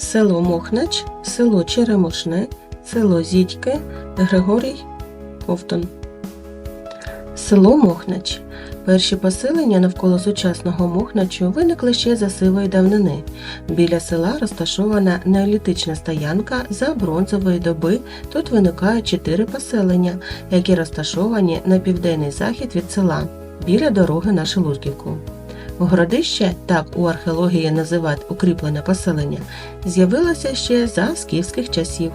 село Мохнач, село Черемошне, село Зідьки, Григорій Ковтун. Село Мохнач. Перші поселення навколо сучасного Мохначу виникли ще за сивої давнини. Біля села розташована неолітична стоянка за бронзової доби. Тут виникають чотири поселення, які розташовані на південний захід від села, біля дороги на Шелудківку. Городище, так у археології називають укріплене поселення, з'явилося ще за скіфських часів.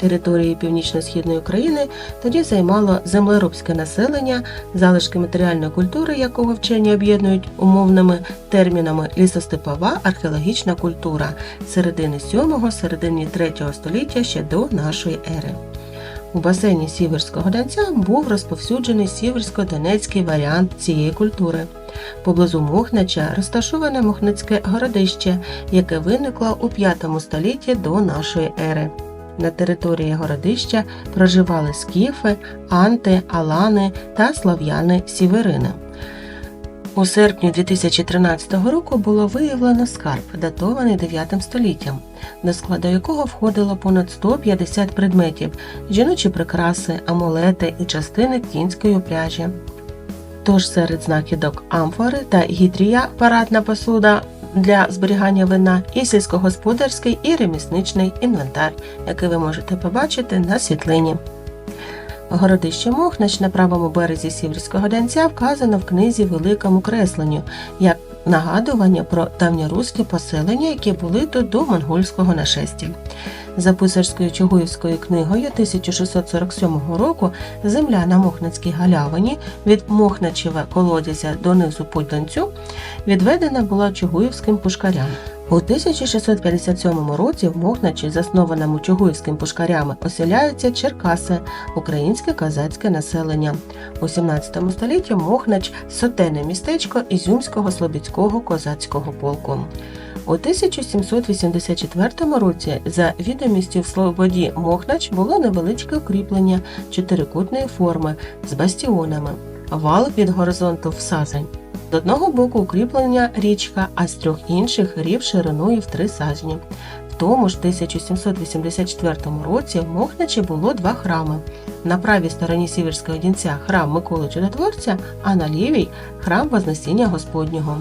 Території північно-східної України тоді займало землеробське населення, залишки матеріальної культури, якого вчені об'єднують умовними термінами лісостепова археологічна культура середини 7 середини 3 століття ще до нашої ери. У басейні Сіверського Донця був розповсюджений сіверсько-донецький варіант цієї культури. Поблизу Мохнача розташоване Мохницьке городище, яке виникло у 5 столітті до нашої ери. На території городища проживали скіфи, анти, алани та слав'яни сіверини. У серпні 2013 року було виявлено скарб, датований 9 століттям, до складу якого входило понад 150 предметів, жіночі прикраси, амулети і частини кінської пряжі. Тож серед знахідок амфори та гідрія парадна посуда для зберігання вина і сільськогосподарський і ремісничний інвентар, який ви можете побачити на світлині. Городище Мохнач на правому березі Сіверського Данця вказано в книзі Великому кресленню як нагадування про давньоруські поселення, які були тут до монгольського нашестя. За писарською Чугуївською книгою 1647 року земля на Мохнацькій галявині від Мохначева колодязя до низу Путанцю відведена була Чугуївським пушкарям. У 1657 році в Мохначі, заснованому Чугуївським пушкарями, оселяються Черкаси, українське козацьке населення. У 17 столітті Мохнач сотенне містечко Ізюмського Слобідського козацького полку. У 1784 році за відомістю в Слободі Мохнач було невеличке укріплення чотирикутної форми з бастіонами, вал від горизонту в сазень. З одного боку укріплення річка, а з трьох інших рів шириною в три сажні. В тому ж 1784 році в Мохначі було два храми. На правій стороні Сіверського Дінця храм Миколи Чудотворця, а на лівій храм Вознесіння Господнього.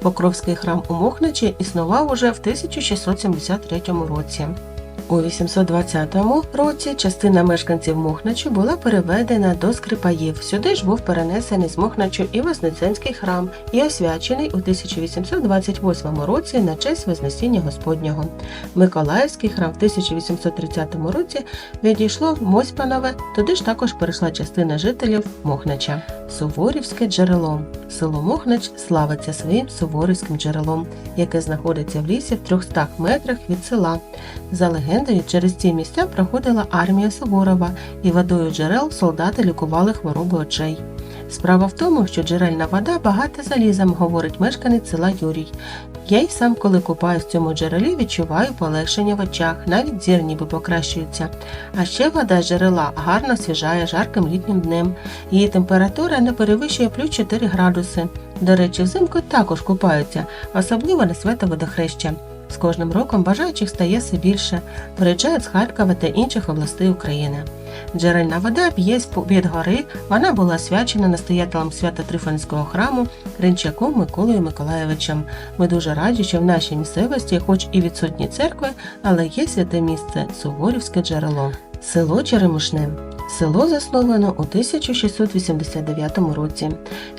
Покровський храм у Мохначі існував уже в 1673 році. У 820 році частина мешканців Мохначу була переведена до Скрипаїв. Сюди ж був перенесений з Мохначу і Вознесенський храм і освячений у 1828 році на честь Вознесіння Господнього. Миколаївський храм в 1830 році відійшло в Мосьпанове, туди ж також перейшла частина жителів Мохнача. Суворівське джерело. Село Мохнач славиться своїм суворівським джерелом, яке знаходиться в лісі в 300 метрах від села. За легендою, через ці місця проходила армія Суворова, і водою джерел солдати лікували хвороби очей. Справа в тому, що джерельна вода багата залізом, говорить мешканець села Юрій. Я й сам, коли купаюсь в цьому джерелі, відчуваю полегшення в очах, навіть зір ніби покращується. А ще вода з джерела гарно освіжає жарким літнім днем. Її температура не перевищує плюс 4 градуси. До речі, взимку також купаються, особливо на свято водохреща. З кожним роком бажаючих стає все більше, приїжджають з Харкова та інших областей України. Джерельна вода б'є з під гори, вона була освячена настоятелем Свято-Трифонського храму Кринчаком Миколою Миколаєвичем. Ми дуже раді, що в нашій місцевості, хоч і відсутні церкви, але є святе місце Суворівське джерело. Село Черемушне. Село засновано у 1689 році.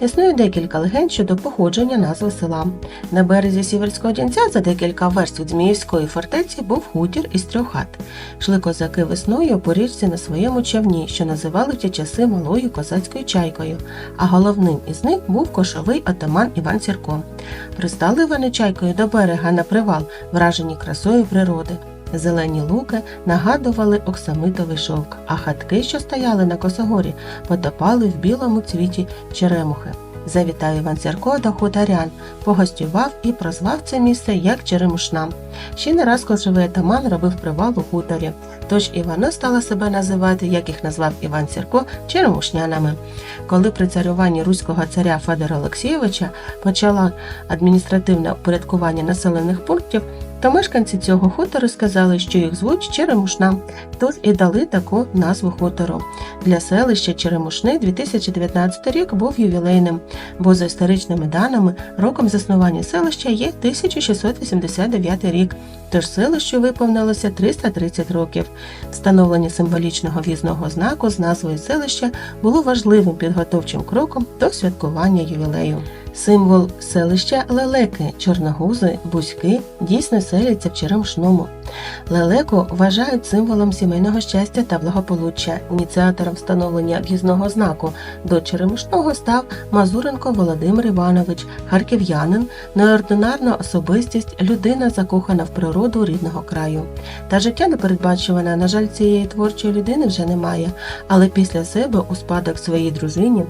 Існує декілька легенд щодо походження назви села. На березі Сіверського Дінця за декілька верст від Зміївської фортеці був хутір із трьох хат. Шли козаки весною по річці на своєму човні, що називали в ті часи малою козацькою чайкою, а головним із них був кошовий отаман Іван Сірко. Пристали вони чайкою до берега на привал, вражені красою природи. Зелені луки нагадували оксамитовий шовк, а хатки, що стояли на косогорі, потопали в білому цвіті черемухи. Завітав Іван Сірко до хуторян, погостював і прозвав це місце як Черемушна. Ще не раз кошовий атаман робив привал у хуторі, тож і воно стало себе називати, як їх назвав Іван Сірко, черемушнянами. Коли при царюванні руського царя Федора Олексійовича почало адміністративне упорядкування населених пунктів, то мешканці цього хутору сказали, що їх звуть Черемушна, тож і дали таку назву хутору. Для селища Черемушни 2019 рік був ювілейним, бо за історичними даними роком заснування селища є 1689 рік, тож селищу виповнилося 330 років. Встановлення символічного в'їзного знаку з назвою селища було важливим підготовчим кроком до святкування ювілею. Символ селища лелеки, чорногузи, бузьки дійсно селяться в Черемшному. Лелеку вважають символом сімейного щастя та благополуччя. Ініціатором встановлення в'їзного знаку до Черемшного став Мазуренко Володимир Іванович, харків'янин, неординарна особистість, людина закохана в природу рідного краю. Та життя непередбачуване, на жаль, цієї творчої людини вже немає, але після себе у спадок своїй дружині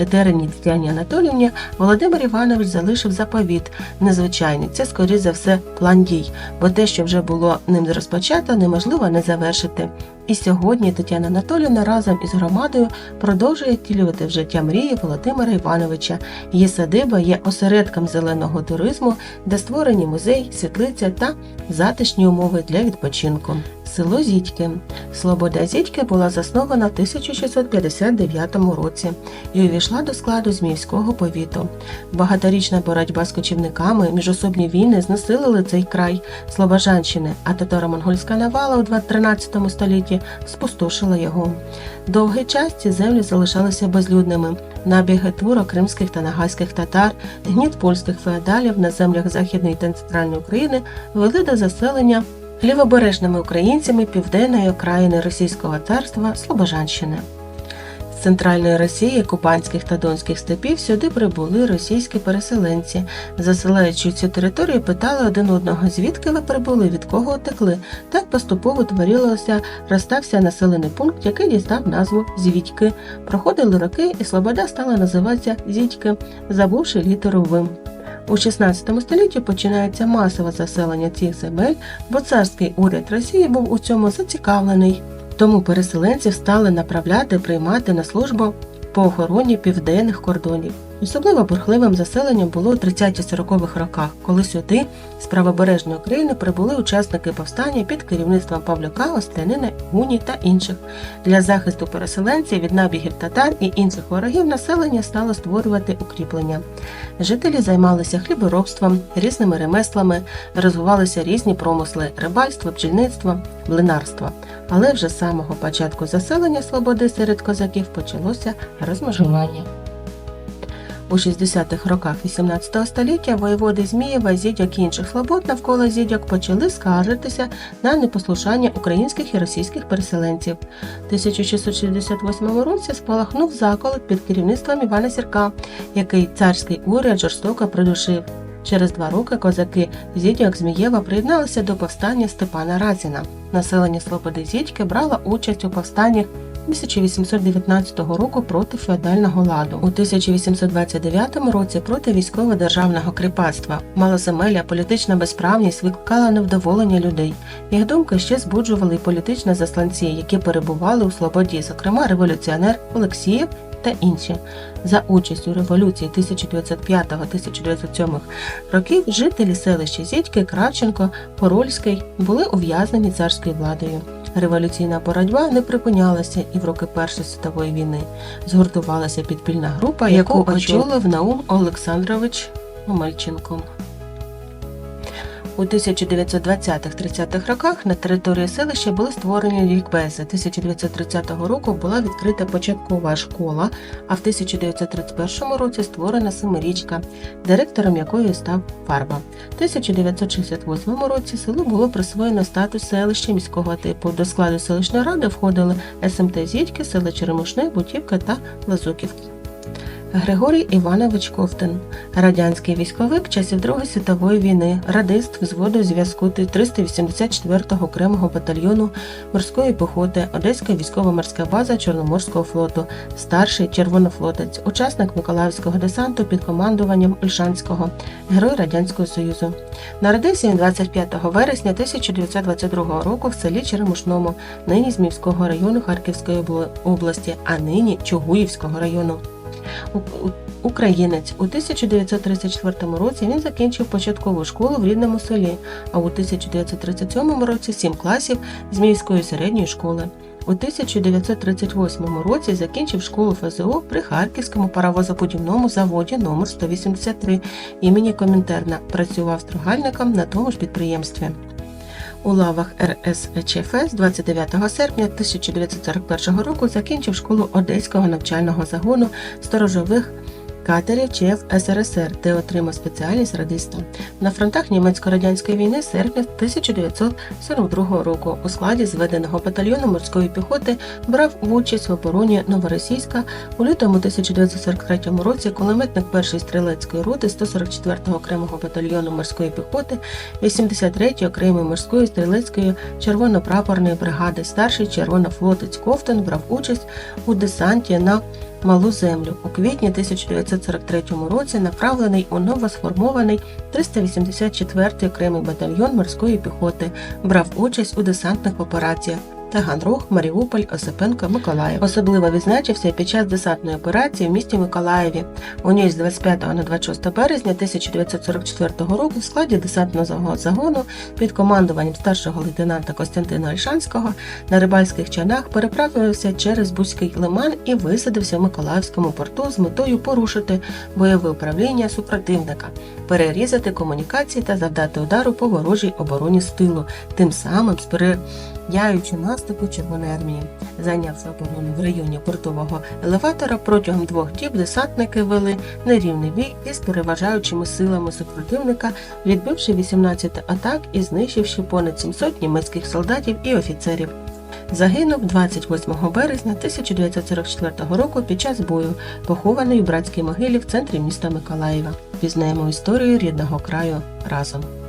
Тетерині Тетяні Анатоліївні Володимир Іванович залишив заповіт незвичайний. Це, скоріш за все, план дій, бо те, що вже було ним розпочато, неможливо не завершити. І сьогодні Тетяна Анатоліївна разом із громадою продовжує втілювати в життя мрії Володимира Івановича. Її садиба є осередком зеленого туризму, де створені музей, світлиця та затишні умови для відпочинку. Село Зітьки. Слобода Зітьки була заснована в 1659 році і увійшла до складу Зміївського повіту. Багаторічна боротьба з кочівниками, міжособні війни знесилили цей край Слобожанщини, а татаро-монгольська навала у 13 столітті спустошила його. Довгий час ці землі залишалися безлюдними. Набіги турок, кримських та нагайських татар, гніт польських феодалів на землях Західної та Центральної України вели до заселення лівобережними українцями південної окраїни Російського царства Слобожанщини. З центральної Росії, Кубанських та Донських степів сюди прибули російські переселенці. Заселяючи цю територію, питали один одного, звідки ви прибули, від кого утекли. Так поступово творилося, розстався населений пункт, який дістав назву Звідьки. Проходили роки, і Слобода стала називатися Зідьки, забувши літеру В. У 16 столітті починається масове заселення цих земель, бо царський уряд Росії був у цьому зацікавлений. Тому переселенців стали направляти приймати на службу по охороні південних кордонів. Особливо бурхливим заселенням було у 30-40-х роках, коли сюди з правобережної України прибули учасники повстання під керівництвом Павлюка, Острянина, Гуні та інших. Для захисту переселенців від набігів татар і інших ворогів населення стало створювати укріплення. Жителі займалися хліборобством, різними ремеслами, розвивалися різні промисли рибальство, бджільництво, блинарство. Але вже з самого початку заселення свободи серед козаків почалося розмежування. У 60-х роках 18 століття воєводи Змієва, Зідьок і інших слобод навколо Зідьок почали скаржитися на непослушання українських і російських переселенців. У 1668 році спалахнув заколот під керівництвом Івана Сірка, який царський уряд жорстоко придушив. Через два роки козаки Зідьок Змієва приєдналися до повстання Степана Разіна. Населення Слободи Зідьки брало участь у повстаннях 1819 року проти феодального ладу. У 1829 році проти військово-державного кріпацтва. Малоземелля, політична безправність викликала невдоволення людей. Їх думки ще збуджували й політичні засланці, які перебували у Слободі, зокрема революціонер Олексієв та інші. За участю революції 1905-1907 років жителі селища Зідьки, Кравченко, Порольський були ув'язнені царською владою. Революційна боротьба не припинялася і в роки Першої світової війни. Згуртувалася підпільна група, яку очолив Наум Олександрович Омельченко. У 1920-30-х роках на території селища були створені лікбези. 1930 року була відкрита початкова школа, а в 1931 році створена семирічка, директором якої став Фарба. В 1968 році селу було присвоєно статус селища міського типу. До складу селищної ради входили СМТ Зідьки, село Черемушне, Бутівка та Лазуківки. Григорій Іванович Ковтин, радянський військовик часів Другої світової війни, радист взводу зв'язку 384-го окремого батальйону морської піхоти, Одеська військово-морська база Чорноморського флоту, старший червонофлотець, учасник Миколаївського десанту під командуванням Ольшанського, герой Радянського Союзу. Народився він 25 вересня 1922 року в селі Черемушному, нині Змівського району Харківської області, а нині Чугуївського району. Українець. У 1934 році він закінчив початкову школу в рідному селі, а у 1937 році 7 класів Зміївської середньої школи. У 1938 році закінчив школу ФЗО при Харківському паровозобудівному заводі номер 183 імені Комінтерна. Працював строгальником на тому ж підприємстві. У лавах РСЧФ з 29 серпня 1941 року закінчив школу Одеського навчального загону сторожових катерів ЧФ СРСР, де отримав спеціальність радиста. На фронтах німецько-радянської війни серпня 1942 року. У складі зведеного батальйону морської піхоти брав участь в обороні Новоросійська у лютому 1943 році. Кулеметник першої стрілецької роти 144-го окремого батальйону морської піхоти 83-ї окремої морської стрілецької червоно-прапорної бригади, старший червонофлотець Ковтон брав участь у десанті на Малу землю у квітні 1943 році направлений у новосформований 384-й окремий батальйон морської піхоти, брав участь у десантних операціях. Таганрог, Маріуполь, Осипенко, Миколаїв. Особливо відзначився під час десантної операції в місті Миколаєві. У ній з 25 на 26 березня 1944 року в складі десантного загону під командуванням старшого лейтенанта Костянтина Ольшанського на рибальських чанах переправився через Бузький лиман і висадився в Миколаївському порту з метою порушити бойове управління супротивника, перерізати комунікації та завдати удару по ворожій обороні з тилу, тим самим сприяючи наступу Червоної армії. Зайнявши оборону в районі портового елеватора, протягом двох діб десантники вели нерівний бій із переважаючими силами супротивника, відбивши 18 атак і знищивши понад 700 німецьких солдатів і офіцерів. Загинув 28 березня 1944 року під час бою, похований у братській могилі в центрі міста Миколаєва. Пізнаємо історію рідного краю разом.